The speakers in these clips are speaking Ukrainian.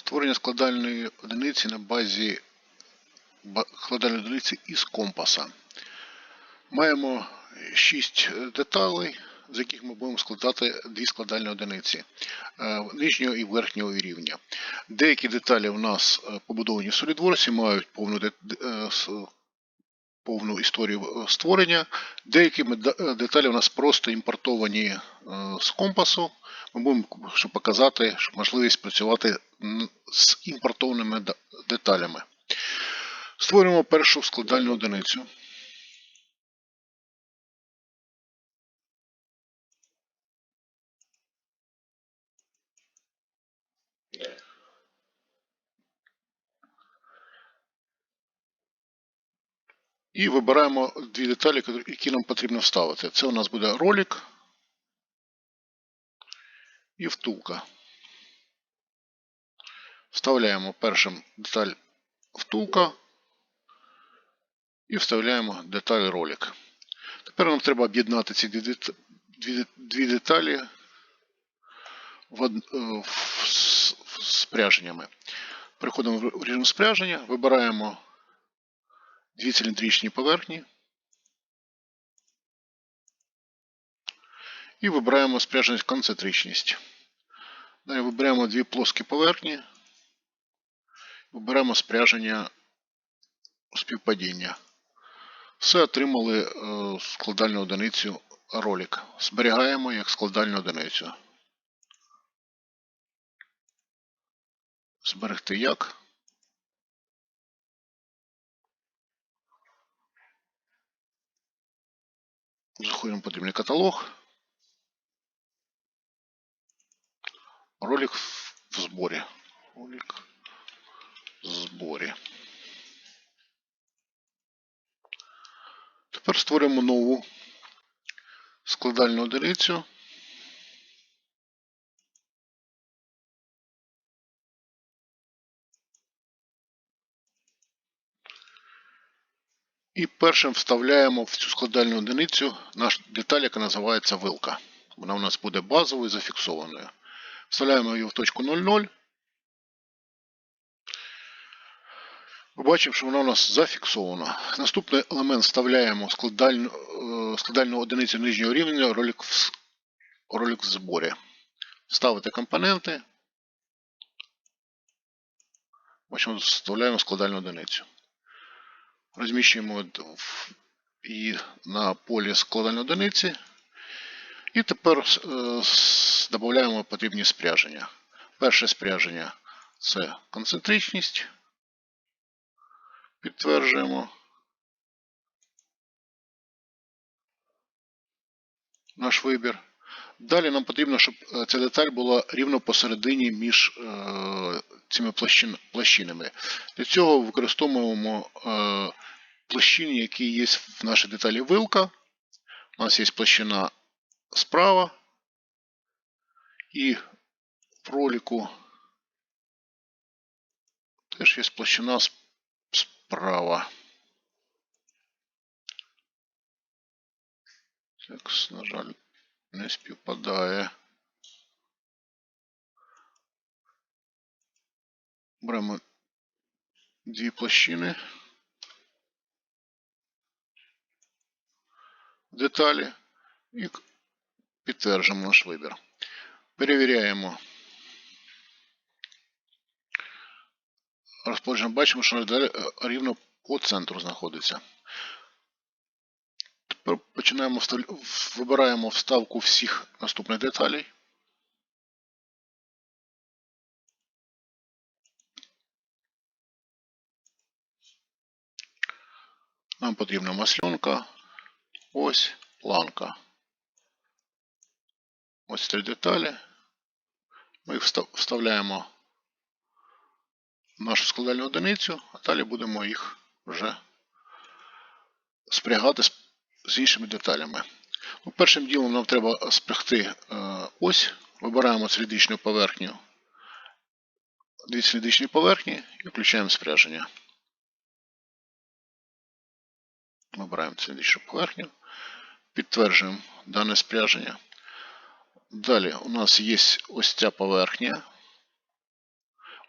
Створення складальної одиниці на базі складальної одиниці із компаса. Маємо 6 деталей, з яких ми будемо складати дві складальні одиниці е, нижнього і верхнього рівня. Деякі деталі у нас е, побудовані в SolidWorks, мають повну, е, повну історію е, створення. Деякі е, деталі у нас просто імпортовані е, з компасу. Ми будемо щоб показати щоб можливість працювати з імпортованими деталями. Створюємо першу складальну одиницю. І вибираємо дві деталі, які нам потрібно вставити. Це у нас буде ролик і втулка. Вставляємо першим деталь втулка і вставляємо деталь ролик. Тепер нам треба об'єднати ці дві, дет- дві, дві деталі е, в спряженнями. Переходимо в в режим спряження, вибираємо дві циліндричні поверхні і вибираємо спряженість концентричність. Далі вибираємо дві плоскі поверхні, вибираємо спряження співпадіння. Все отримали е, складальну одиницю ролик. Зберігаємо як складальну одиницю. Зберегти як. Заходимо потрібний каталог. Ролик в зборі. Ролик в зборі. Тепер створимо нову складальну одиницю. І першим вставляємо в цю складальну одиницю наш деталь, яка називається вилка. Вона у нас буде базовою зафіксованою. Вставляємо її в точку 0,0. Ми бачимо, що вона у нас зафіксована. Наступний елемент вставляємо складальну, е, складальну одиницю нижнього рівня ролик в, ролик в зборі. Ставити компоненти. Бачимо, вставляємо складальну одиницю. Розміщуємо її на полі складальної одиниці. І тепер е, додаємо потрібні спряження. Перше спряження це концентричність. Підтверджуємо. Наш вибір. Далі нам потрібно, щоб е, ця деталь була рівно посередині між е, цими площинами. Для цього використовуємо е, площини, які є в нашій деталі вилка. У нас є площина справа. І в ролику теж є площина справа. Так, на жаль, не співпадає. Беремо дві площини. Деталі і підтверджуємо наш вибір. Перевіряємо. Розположення бачимо, що рівно по центру знаходиться. Починаємо вибираємо вставку всіх наступних деталей. Нам потрібна масленка, ось планка. Ось три деталі. Ми їх вставляємо в нашу складальну одиницю, а далі будемо їх вже спрягати з іншими деталями. Ну, першим ділом нам треба спрягти е, ось. Вибираємо циліндричну поверхню. Дві циліндричні поверхні і включаємо спряження. Вибираємо циліндричну поверхню. Підтверджуємо дане спряження. Далі у нас є ось ця поверхня.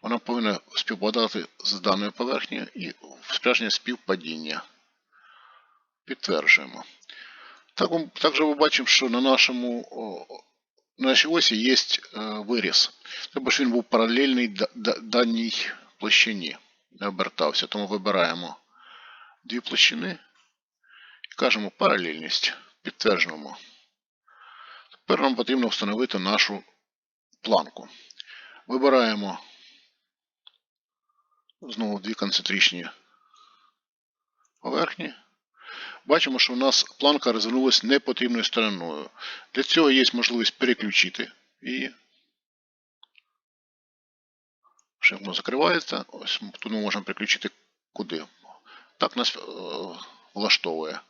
вона повинна співпадати з даною поверхнею і спряження співпадіння. Підтверджуємо. Так, також ми бачимо, що на нашому на нашій осі є е, виріз. Треба, він був паралельний да- да- даній площині, не обертався. Тому вибираємо дві площини і кажемо паралельність. Підтверджуємо. Тепер нам потрібно встановити нашу планку. Вибираємо знову дві концентричні поверхні. Бачимо, що у нас планка розвернулася непотрібною стороною. Для цього є можливість переключити її. Ще воно закривається. Ось тут ми можемо переключити куди. Так нас е, влаштовує.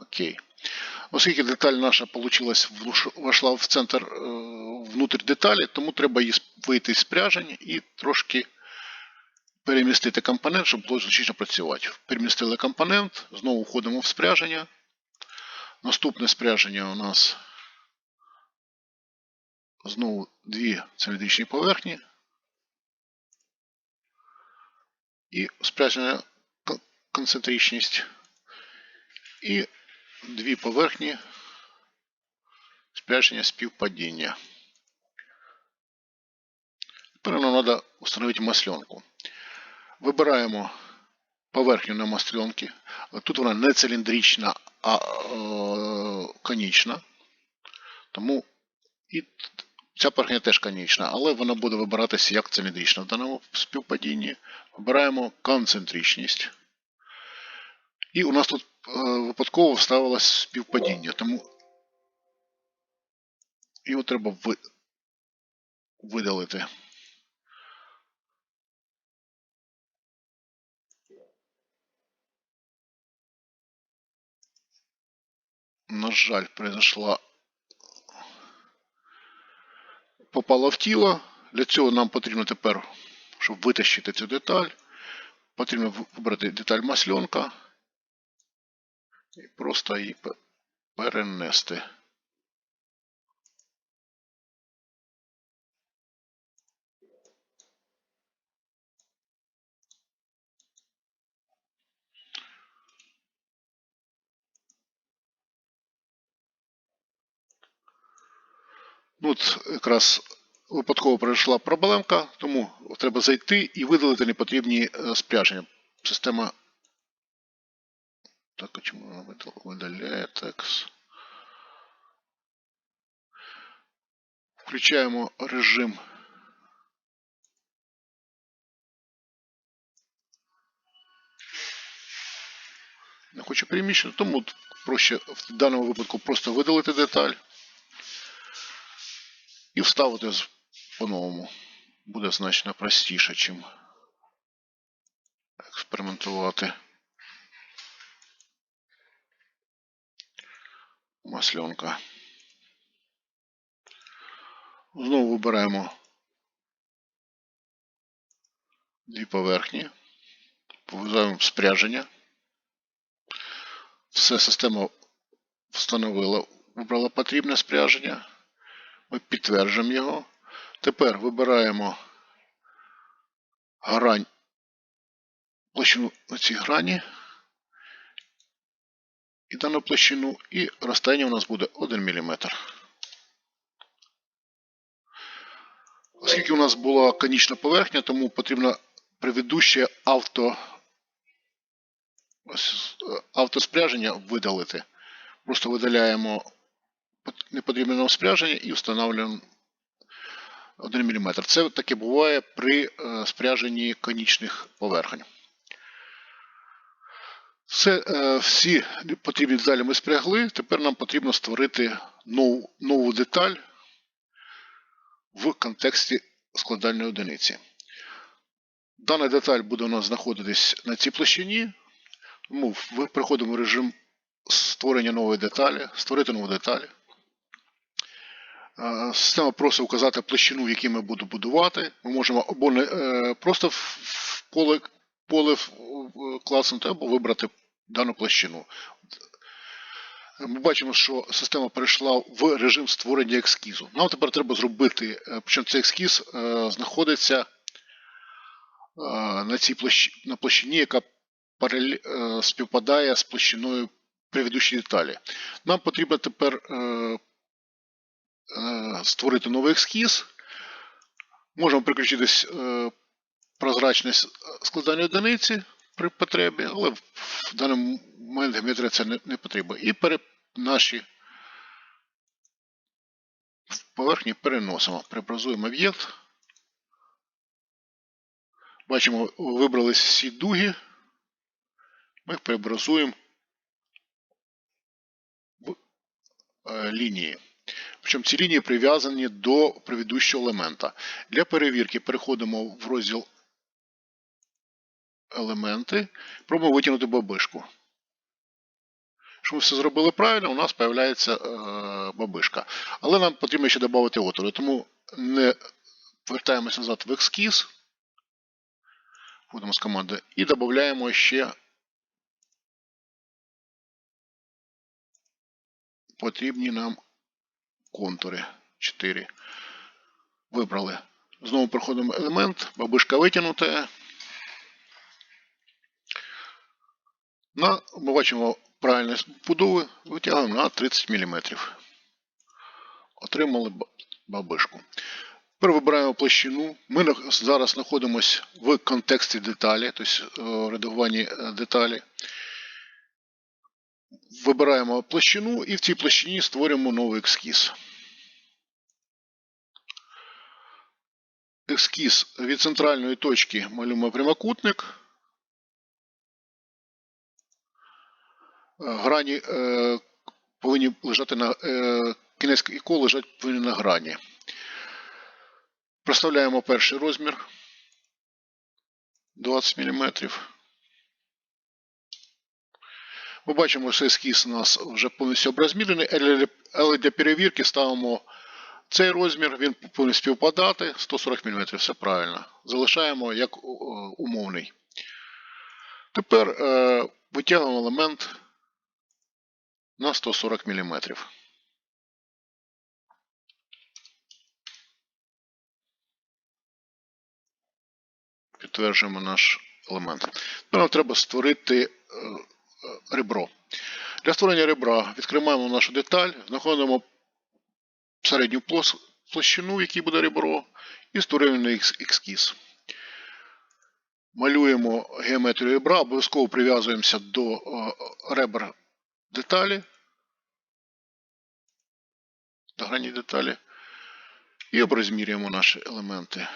Окей. Оскільки деталь наша вошла в центр е, внутрь деталі, тому треба вийти з спряжень і трошки перемістити компонент, щоб було зручніше працювати. Перемістили компонент, знову входимо в спряження. Наступне спряження у нас знову дві циліндричні поверхні. І спряження концентричність. І дві поверхні спряження співпадіння. Тепер нам треба встановити масленку. Вибираємо поверхню на масленці. Тут вона не циліндрична, а е, конічна. Тому і ця поверхня теж конічна, але вона буде вибиратися як циліндрична. В даному співпадінні вибираємо концентричність. І у нас тут е, випадково вставилось співпадіння, тому його треба ви... видалити. На жаль, произошла попала в тіло. Для цього нам потрібно тепер, щоб витащити цю деталь, потрібно вибрати деталь масленка і просто її перенести. Ну, от якраз випадково пройшла проблемка, тому треба зайти і видалити непотрібні е, спряження. Система. Так, а чому вона видаляє текст? Включаємо режим. Не хочу переміщувати, тому проще в даному випадку просто видалити деталь і вставити по-новому. Буде значно простіше, чим експериментувати. Масленка. Знову вибираємо дві поверхні, повизаємо спряження. Все система встановила, вибрала потрібне спряження. Ми підтверджуємо його. Тепер вибираємо грань, площину на цій грані і дану площину, і розстояння у нас буде 1 мм. Оскільки у нас була конічна поверхня, тому потрібно предыдущее авто, е, автоспряження видалити. Просто видаляємо непотрібне нам спряження і встановлюємо 1 мм. Це таке буває при е, спряженні конічних поверхень. Все, е, всі потрібні деталі ми спрягли. Тепер нам потрібно створити нову, нову деталь в контексті складальної одиниці. Дана деталь буде у нас знаходитись на цій площині. Тому в- переходимо в режим створення нової деталі, створити нову деталь. Е, Система просить указати площину, в якій ми будемо будувати. Ми можемо або не, е, просто в- поле, поле в- класнути, або вибрати дану площину. Ми бачимо, що система перейшла в режим створення ескізу. Нам тепер треба зробити, е, причому цей ескіз е, знаходиться на цій площі, на площині, яка е, співпадає з площиною предыдущої деталі. Нам потрібно тепер е, е, створити новий ескіз. Можемо приключитись е, прозрачність складання одиниці при потребі, але в даний момент геометрія це не, не потрібно. І пере, наші поверхні переносимо. Преобразуємо об'єкт. Бачимо, вибрались всі дуги. Ми їх преобразуємо в е, лінії. Причому ці лінії прив'язані до предыдущого елемента. Для перевірки переходимо в розділ елементи, пробуємо витягнути бабишку. Якщо ми все зробили правильно, у нас з'являється е, бабишка. Але нам потрібно ще додати отвори, тому не вертаємося назад в ескіз. Входимо з команди і додаємо ще потрібні нам контури 4. Вибрали. Знову проходимо елемент, бабушка витягнута. На, ми бачимо правильність будови, витягуємо на 30 мм. Отримали ба- бабишку. Тепер вибираємо площину. Ми зараз знаходимося в контексті деталі, тобто е, редагуванні е, деталі. Вибираємо площину і в цій площині створюємо новий ескіз. Ескіз від центральної точки малюємо прямокутник. Е, Грані е, повинні лежати на е, кінець і коло лежать повинні на грані. Проставляємо перший розмір 20 мм. Ми бачимо, що ескіз у нас вже повністю оброзмірений, але- для перевірки ставимо цей розмір, він повинен співпадати 140 мм, все правильно. Залишаємо як умовний. Тепер е, витягуємо елемент на 140 мм. Підтверджуємо наш елемент. Нам треба створити е, ребро. Для створення ребра відкриваємо нашу деталь, знаходимо середню площину, в якій буде ребро, і створюємо них. Малюємо геометрію ребра, обов'язково прив'язуємося до е, ребер деталі, до грані деталі, і оброзмірюємо наші елементи.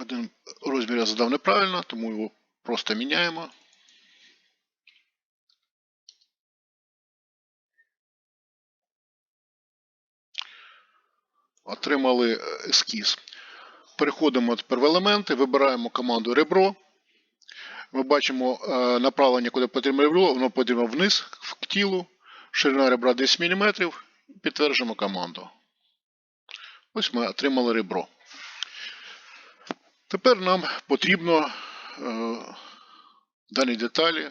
Один розмір я задав неправильно, тому його просто міняємо. Отримали е, ескіз. Переходимо тепер в елементи, вибираємо команду ребро. Ми бачимо е, направлення, куди потрібно ребро, воно потрібно вниз к тілу. Ширина ребра 10 мм. Підтверджуємо команду. Ось ми отримали ребро. Тепер нам потрібно е, в даній деталі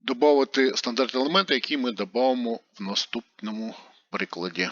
додати стандартні елементи, які ми додамо в наступному прикладі.